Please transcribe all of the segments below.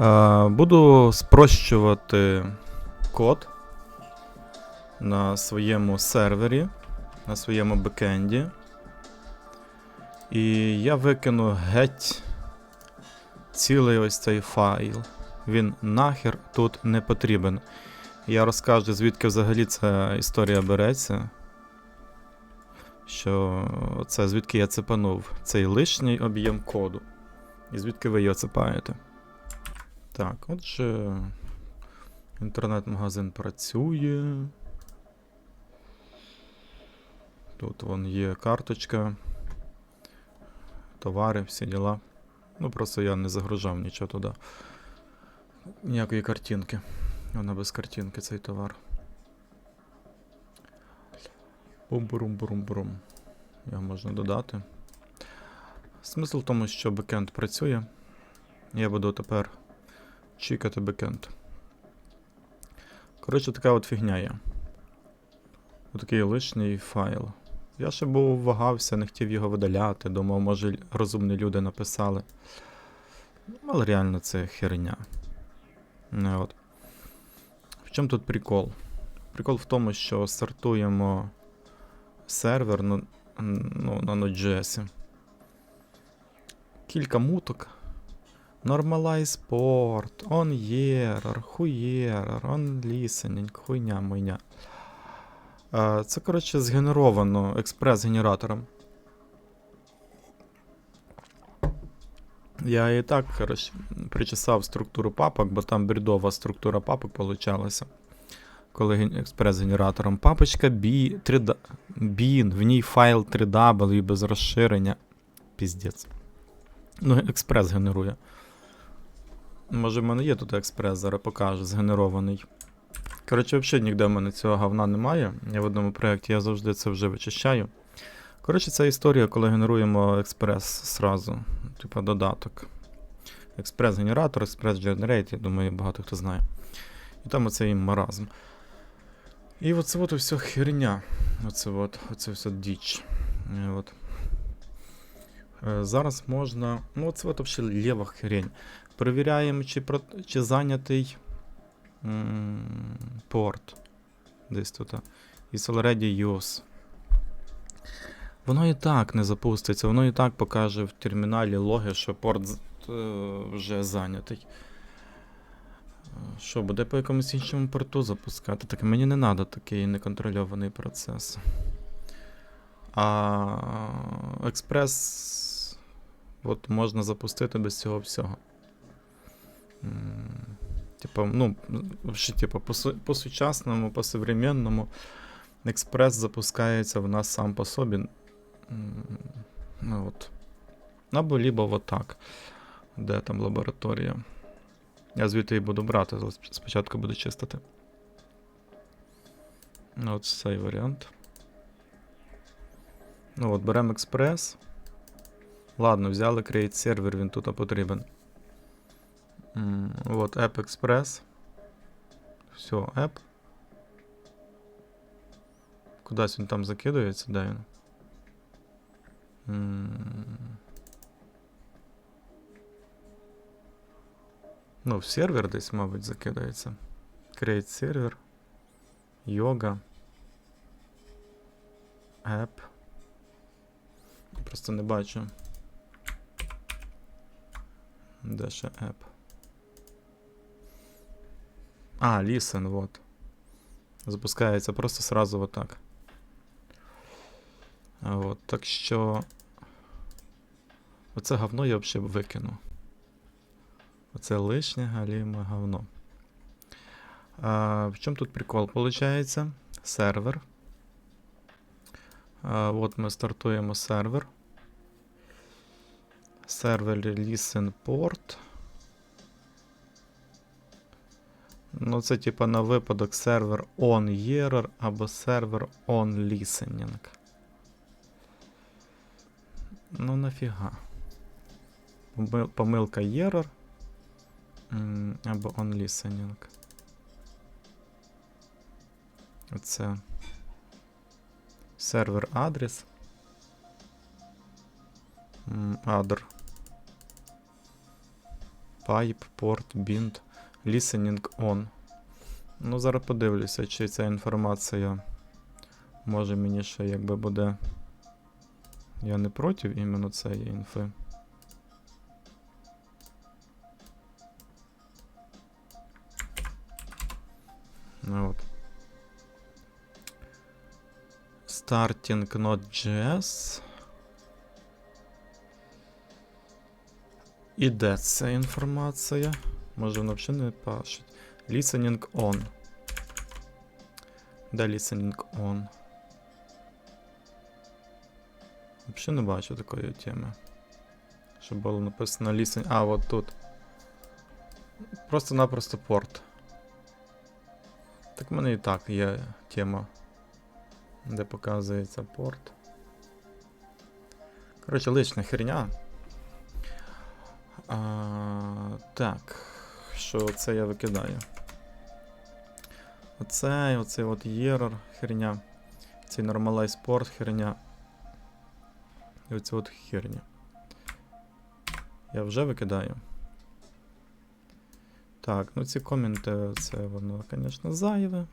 Е, Буду спрощувати код на своєму сервері, на своєму бекенді. І я викину геть цілий ось цей файл. Він нахер тут не потрібен. Я розкажу, звідки взагалі ця історія береться. Що це звідки я цепанув цей лишній об'єм коду. І звідки ви його цепаєте. Так, отже, інтернет-магазин працює. Тут вон є карточка, товари, всі діла. Ну, просто я не загружав нічого туди. Ніякої картинки. Вона без картинки цей товар. Бум-бурум-бурум-бурум. Його можна додати. Смисл в тому, що бекенд працює. Я буду тепер чекати бекенд. Коротше, така от фігня є. Отакий лишній файл. Я ще був вагався, не хотів його видаляти, думав, може розумні люди написали. Але реально це херня. Ну, от. В чому тут прикол? Прикол в тому, що стартуємо сервер ну, ну, на Node.js. Кілька муток. Normalize port, on error, хуєрор, on listening, хуйня мойня. Це, коротше, згенеровано експрес-генератором. Я і так, коротше, причесав структуру папок, бо там бредова структура папок получалася. Коли експрес-генератором. Папочка B, 3D, bin, в ній файл 3W без розширення. Піздець. Ну, експрес генерує. Може, в мене є тут експрес, зараз покажу, згенерований. Коротше, взагалі ніде в мене цього говна немає. Я в одному проєкті я завжди це вже вичищаю. Коротше, це історія, коли генеруємо експрес сразу. Типа додаток. Експрес-генератор, експрес-дженерейт, я думаю, багато хто знає. І там оцей маразм. І оце от все херня. Оце от, оце все діч. Е, От. Е, Зараз можна. Ну, оце от взагалі лєва хрень. Перевіряємо, чи, чи зайнятий м, порт. Десь тут. Is already use. Воно і так не запуститься, воно і так покаже в терміналі логи, що порт е, вже зайнятий. Що, буде по якомусь іншому порту запускати? Так мені не треба такий неконтрольований процес. А експрес от можна запустити без цього всього. Типа, ну, типа, по, су- по сучасному, по современному експрес запускається в нас сам по собі. Ну, от. Або вот так. Де там лабораторія? Я звідти і буду брати, спочатку буду чистити. Ну, от цей варіант. Ну от, беремо експрес. Ладно, взяли create сервер, він тут потрібен. М, От, App Express. Все, App. Кудись він там закидується, де він? М. Ну, в сервер десь, мабуть, закидається. Create сервер. Йога. App. Просто не бачу. Де ще app? А, listen, вот. Запускається просто сразу вот так. От, так що. Оце говно я взагалі викину. Оце лишнє галіме говно. А, в чому тут прикол? Получається, сервер. А, от ми стартуємо сервер. Сервер listen port. Ну, це типа на випадок сервер on error або сервер on listening. Ну нафіга. Помилка error або on listening. Оце сервер адрес. Adr. pipe, port, bind, listening on. Ну, зараз подивлюся, чи ця інформація може мені ще якби буде. Я не проти іменно цієї інфи. Ну от. Starting Node.js. І де ця інформація? Може вона взагалі не пашить. Listening on. Де listening on? Взагалі не бачу такої теми. Щоб було написано listening. А, от тут. Просто-напросто порт. Так в мене і так є тема, де показується порт. Коротше, лична херня. А, так. Що це я викидаю? Оцей, оцей от error херня. Цей normalize port херня. І оцю от херня. Я вже викидаю. Так, ну ці коменти, це воно, звісно, зайве.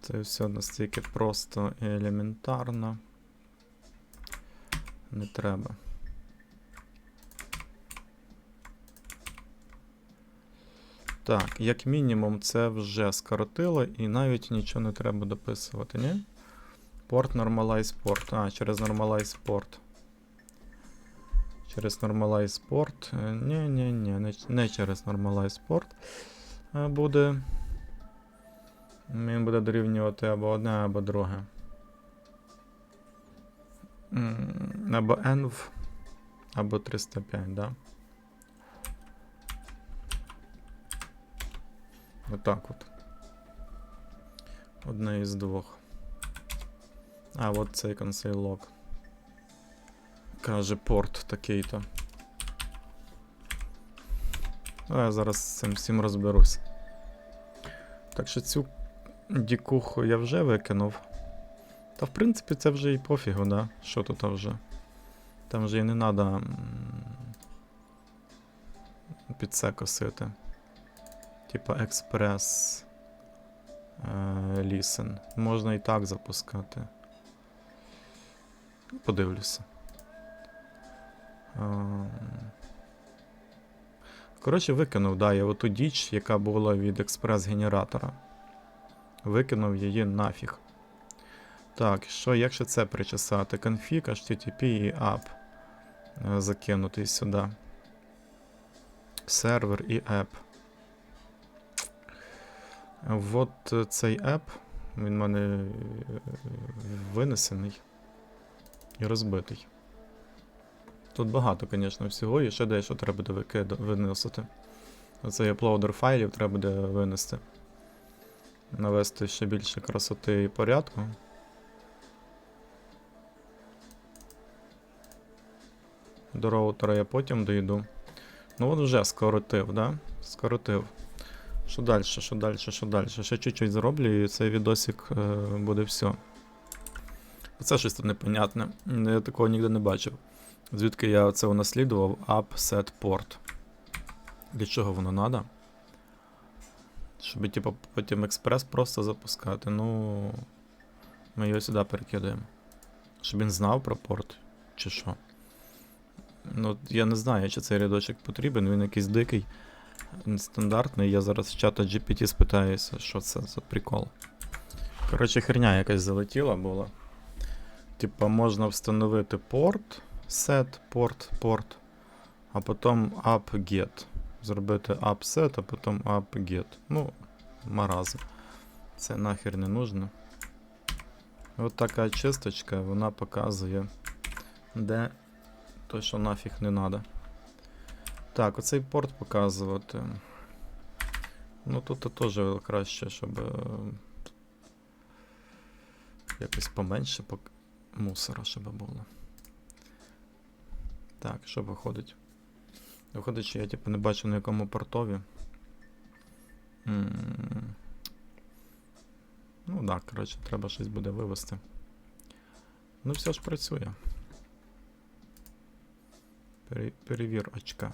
Це все настільки просто і елементарно. Не треба. Так, як мінімум, це вже скоротило і навіть нічого не треба дописувати, ні? Port Normalize Port. А, через Normalize Port. Через Normalize Port. Е, Ні, ні, ні, не, через Normalize Port е, буде. Він буде дорівнювати або одне, або друге. Або env, або 305, да? Отак от. Одне із двох. А, от цей консей лог. Каже порт такий-то. Ну, я зараз з цим всім розберусь. Так що цю дікуху я вже викинув. Та в принципі це вже і пофігу, да? Що тут вже? Там вже і не треба під це косити. Типа експрес е, лісен. Можна і так запускати. Ну, Подивлюся. Ем. Коротше, викинув, да, я оту діч, яка була від експрес-генератора. Викинув її нафіг. Так, що, як ще це причесати? Config, HTTP і app е, закинути сюди. Сервер і app. От е, цей app, він в мене е, винесений і розбитий. Тут багато, звісно, всього, і ще дещо треба буде виносити. Оцей аплодер файлів треба буде винести. Навести ще більше красоти і порядку. До роутера я потім дойду. Ну от вже скоротив, да? Скоротив. Що далі, що далі, що далі? Ще чуть-чуть зроблю і цей відосик е, буде все. Це щось тут непонятне. Я такого ніде не бачив. Звідки я це унаслідував app set port. Для чого воно треба? Щоб типу, потім експрес просто запускати. Ну. Ми його сюди перекидаємо. Щоб він знав про порт, чи що. Ну, я не знаю, чи цей рядочок потрібен, він якийсь дикий, нестандартний. Я зараз з чата GPT спитаюся, що це за прикол. Коротше, херня якась залетіла була. Типа можна встановити порт, set, порт, порт, а потім app-get. Зробити app-set, а потім app-get. Ну, маразм. Це нахер не нужно. От така чисточка, вона показує, де то, що нафіг не треба. Так, оцей порт показувати. Ну тут теж краще, щоб е, якось поменше мусора, щоб було. Так, що виходить? Виходить, що я типу не бачу на якому портові. М. Ну так, коротше, треба щось буде вивести. Ну, все ж працює. Пере- Перевір очка.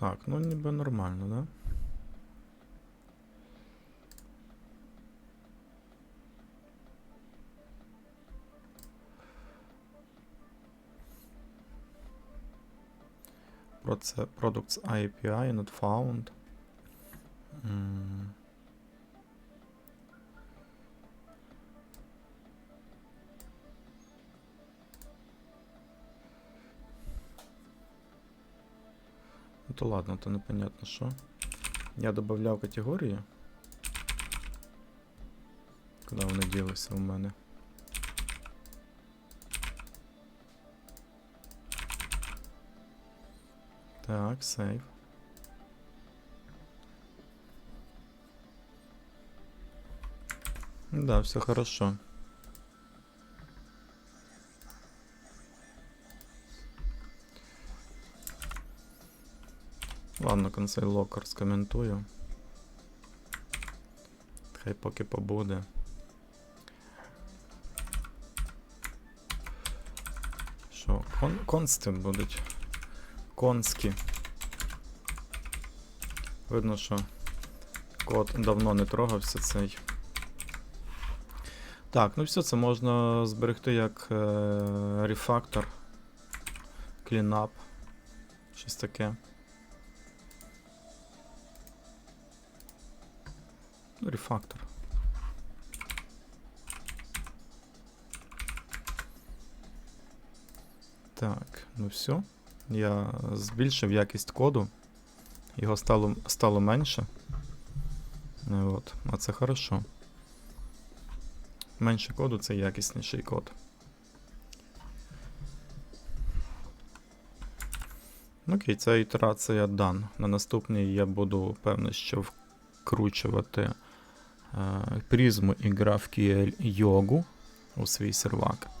Так, ну ніби нормально, да? Про це Products API not found. М. то ладно, то непонятно що. Я додавав категорії. Куди вони ділися у мене? Так, сейв. Да, все хорошо. Ладно, консоль локер скоментую. Хай поки побуде. Що, кон консти будуть? Конські. Видно, що код давно не трогався цей. Так, ну все, це можна зберегти як е, рефактор, клінап, щось таке. Ну, рефактор. Так, ну все. Я збільшив якість коду. Його стало, стало менше. Е, От, а це хорошо. Менше коду це якісніший код. Окей, це ітерація done. На наступній я буду, певно, що вкручувати призму і GraphQL йогу у свій сервак.